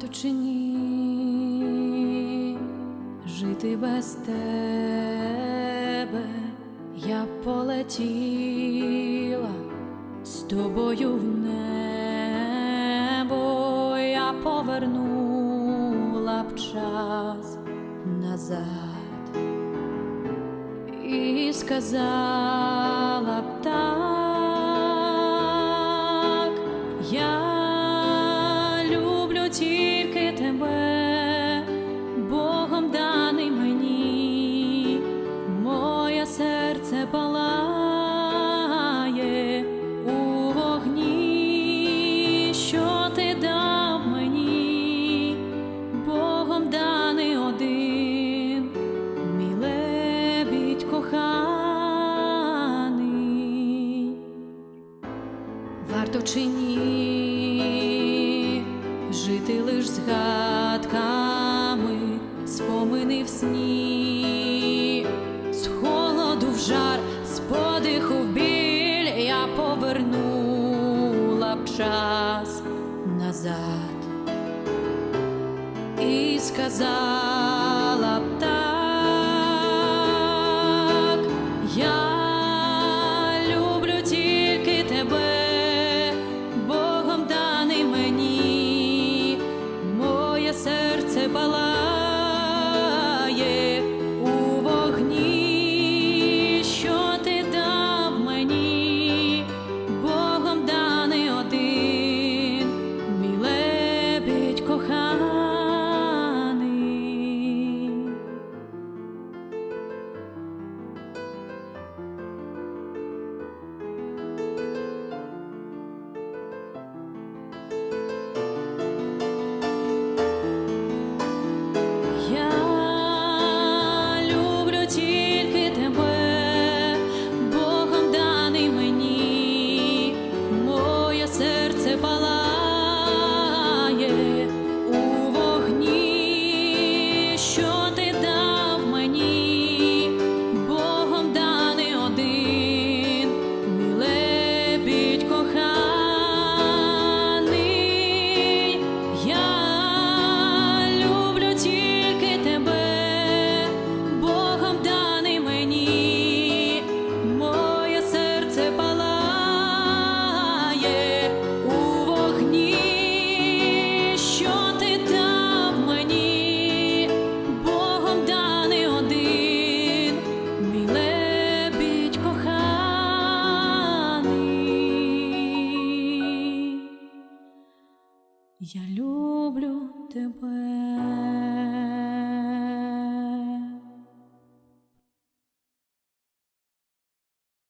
варто чи ні? Жити без тебе я полетіла з тобою в небо, я повернула б час назад і сказала б так. Варто чи ні? Жити лиш згадками, спомини в сні, з холоду в жар, з подиху в біль я повернула б час назад. І сказала Я люблю тебе.